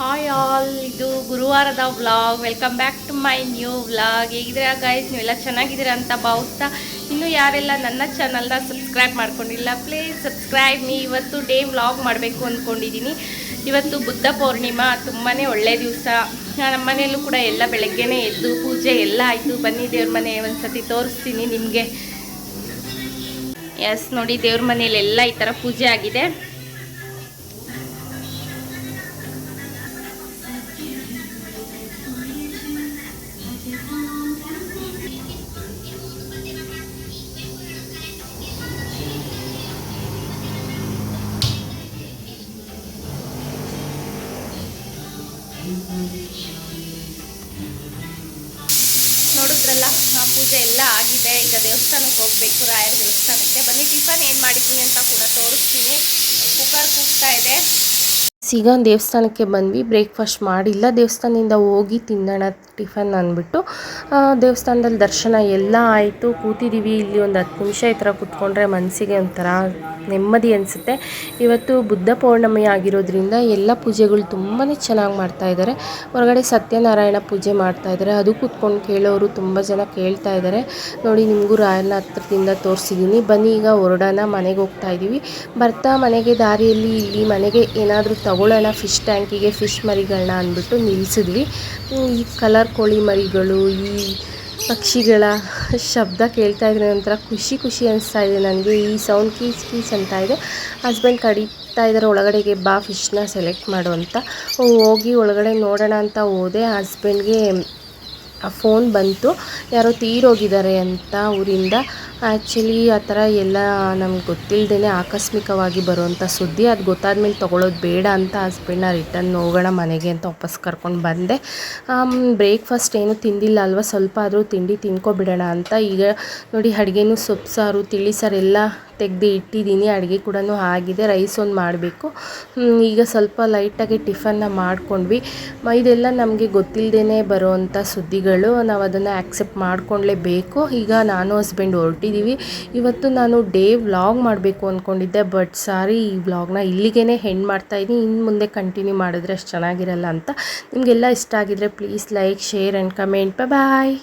Hi all ಇದು ಗುರುವಾರದ vlog welcome back to my new vlog ಹೇಗಿದ್ದೀರಾ guys ನೀವೆಲ್ಲ ಚೆನ್ನಾಗಿದ್ದೀರಾ ಅಂತ ಭಾವಿಸ್ತಾ ಇನ್ನು ಯಾರೆಲ್ಲ ನನ್ನ ಚಾನಲ್ನ ಸಬ್ಸ್ಕ್ರೈಬ್ ಮಾಡ್ಕೊಂಡಿಲ್ಲ ಪ್ಲೀಸ್ ಸಬ್ಸ್ಕ್ರೈಬ್ ಮೀ ಇವತ್ತು ಡೇ ವ್ಲಾಗ್ ಮಾಡಬೇಕು ಅಂದ್ಕೊಂಡಿದ್ದೀನಿ. ಇವತ್ತು ಬುದ್ಧ ಪೌರ್ಣಿಮಾ ತುಂಬಾ ಒಳ್ಳೆಯ ದಿವಸ. ನಮ್ಮ ಮನೆಯಲ್ಲೂ ಕೂಡ ಎಲ್ಲ ಬೆಳಗ್ಗೆನೇ ಎದ್ದು ಪೂಜೆ ಎಲ್ಲ ಆಯಿತು. ಬನ್ನಿ ದೇವ್ರ ಮನೆ ಒಂದ್ಸತಿ ತೋರಿಸ್ತೀನಿ ನಿಮಗೆ. ಎಸ್ ನೋಡಿ ದೇವ್ರ ಮನೆಯಲ್ಲೆಲ್ಲ ಈ ಥರ ಪೂಜೆ ಆಗಿದೆ. ನೋಡಿದ್ರಲ್ಲ ಪೂಜೆ ಎಲ್ಲ ಆಗಿದೆ. ಈಗ ದೇವಸ್ಥಾನಕ್ಕೆ ಹೋಗಬೇಕು, ರಾಯರ ದೇವಸ್ಥಾನಕ್ಕೆ. ಬನ್ನಿ ಟಿಫನ್ ಏನ್ ಮಾಡಿದ್ದೀನಿ ಅಂತ ಕೂಡ ತೋರಿಸ್ತೀನಿ. ಕುಕ್ಕರ್ ಕೂಗ್ತಾ ಇದೆ. ಈಗ ದೇವಸ್ಥಾನಕ್ಕೆ ಬಂದ್ವಿ. ಬ್ರೇಕ್ಫಾಸ್ಟ್ ಮಾಡಿಲ್ಲ. ದೇವಸ್ಥಾನದಿಂದ ಹೋಗಿ ತಿನ್ನೋಣ ಟಿಫನ್ ಅಂದ್ಬಿಟ್ಟು ದೇವಸ್ಥಾನದಲ್ಲಿ ದರ್ಶನ ಎಲ್ಲ ಆಯಿತು. ಕೂತಿದ್ದೀವಿ ಇಲ್ಲಿ ಒಂದು ಹತ್ತು ನಿಮಿಷ ಈ ಥರ ಕೂತ್ಕೊಂಡ್ರೆ ಮನಸ್ಸಿಗೆ ಒಂಥರ ನೆಮ್ಮದಿ ಅನಿಸುತ್ತೆ. ಇವತ್ತು ಬುದ್ಧ ಪೌರ್ಣಮಿ ಆಗಿರೋದ್ರಿಂದ ಎಲ್ಲ ಪೂಜೆಗಳು ತುಂಬಾ ಚೆನ್ನಾಗಿ ಮಾಡ್ತಾ ಇದ್ದಾರೆ. ಹೊರಗಡೆ ಸತ್ಯನಾರಾಯಣ ಪೂಜೆ ಮಾಡ್ತಾ ಇದ್ದಾರೆ. ಅದು ಕೂತ್ಕೊಂಡು ಕೇಳೋರು ತುಂಬ ಜನ ಕೇಳ್ತಾ ಇದ್ದಾರೆ. ನೋಡಿ, ನಿಮಗೂ ರಾಯನ ಹತ್ರದಿಂದ ತೋರಿಸಿದ್ದೀನಿ ಬನ್ನಿ, ಈಗ ಹೊರಡೋಣ. ಮನೆಗೆ ಹೋಗ್ತಾ ಇದ್ದೀವಿ ಬರ್ತಾ ಮನೆಗೆ, ದಾರಿಯಲ್ಲಿ, ಇಲ್ಲಿ ಮನೆಗೆ ಏನಾದರೂ ತಗೊಳ್ಳೋಣ ಫಿಶ್ ಟ್ಯಾಂಕಿಗೆ ಫಿಶ್ ಮರಿಗಳನ್ನ ಅಂದ್ಬಿಟ್ಟು ನಿಲ್ಲಿಸಿದ್ವಿ ಈ ಕಲರ್ ಕೋಳಿ ಮರಿಗಳು, ಈ ಪಕ್ಷಿಗಳ ಶಬ್ದ ಕೇಳ್ತಾ ಇದ್ರೆ ಒಂಥರ ಖುಷಿ ಖುಷಿ ಅನಿಸ್ತಾ ಇದೆ ನನಗೆ ಈ ಸೌಂಡ್ ಕೀಸ್ ಕೀಸ್ ಅಂತ ಇದೆ. ಹಸ್ಬೆಂಡ್ ಕಡಿತಾ ಇದ್ದಾರೆ ಒಳಗಡೆಗೆ ಬಾ ಫಿಶ್ನ ಸೆಲೆಕ್ಟ್ ಮಾಡು ಅಂತ. ಹೋಗಿ ಒಳಗಡೆ ನೋಡೋಣ ಅಂತ ಹೋದೆ. ಹಸ್ಬೆಂಡ್ಗೆ ಫೋನ್ ಬಂತು. ಯಾರೋ ತೀರೋಗಿದ್ದಾರೆ ಅಂತ ಊರಿಂದ. ಆ್ಯಕ್ಚುಲಿ ಆ ಥರ ಎಲ್ಲ ನಮ್ಗೆ ಗೊತ್ತಿಲ್ಲದೇ ಆಕಸ್ಮಿಕವಾಗಿ ಬರುವಂಥ ಸುದ್ದಿ. ಅದು ಗೊತ್ತಾದ್ಮೇಲೆ ತೊಗೊಳೋದು ಬೇಡ ಅಂತ ಹಸ್ಬೆಂಡ್ನ ರಿಟರ್ನ್ ಹೋಗೋಣ ಮನೆಗೆ ಅಂತ ವಾಪಸ್ ಕರ್ಕೊಂಡು ಬಂದೆ. ಬ್ರೇಕ್ಫಾಸ್ಟ್ ಏನು ತಿಂದಿಲ್ಲ ಅಲ್ವಾ? ಸ್ವಲ್ಪ ಆದರೂ ತಿಂಡಿ ತಿನ್ಕೊಬಿಡೋಣ ಅಂತ. ಈಗ ನೋಡಿ, ಅಡುಗೆನೂ ಸೊಪ್ಪು, ಸಾರು, ತಿಳಿ ಸಾರು ಎಲ್ಲ ತೆಗೆದು ಇಟ್ಟಿದ್ದೀನಿ. ಅಡುಗೆ ಕೂಡ ಆಗಿದೆ. ರೈಸ್ ಒಂದು ಮಾಡಬೇಕು. ಈಗ ಸ್ವಲ್ಪ ಲೈಟಾಗಿ ಟಿಫನ್ನ ಮಾಡ್ಕೊಂಡ್ವಿ. ಇದೆಲ್ಲ ನಮಗೆ ಗೊತ್ತಿಲ್ಲದೇ ಬರೋವಂಥ ಸುದ್ದಿಗಳು. ನಾವು ಅದನ್ನು ಆ್ಯಕ್ಸೆಪ್ಟ್ ಮಾಡ್ಕೊಳ್ಳೇಬೇಕು ಈಗ ನಾನು ಹಸ್ಬೆಂಡ್ ಇವತ್ತು ನಾನು ಡೇ ವ್ಲಾಗ್ ಮಾಡಬೇಕು ಅಂದ್ಕೊಂಡಿದ್ದೆ ಬಟ್ ಸಾರಿ ಈ ವ್ಲಾಗ್ನ ಇಲ್ಲಿಗೇ ಹೆಣ್ಣು ಮಾಡ್ತಾಯಿದ್ದೀನಿ ಇನ್ನು ಮುಂದೆ ಕಂಟಿನ್ಯೂ ಮಾಡಿದ್ರೆ ಅಷ್ಟು ಚೆನ್ನಾಗಿರಲ್ಲ ಅಂತ. ನಿಮಗೆಲ್ಲ ಇಷ್ಟ ಆಗಿದ್ರೆ please like, share and comment. Bye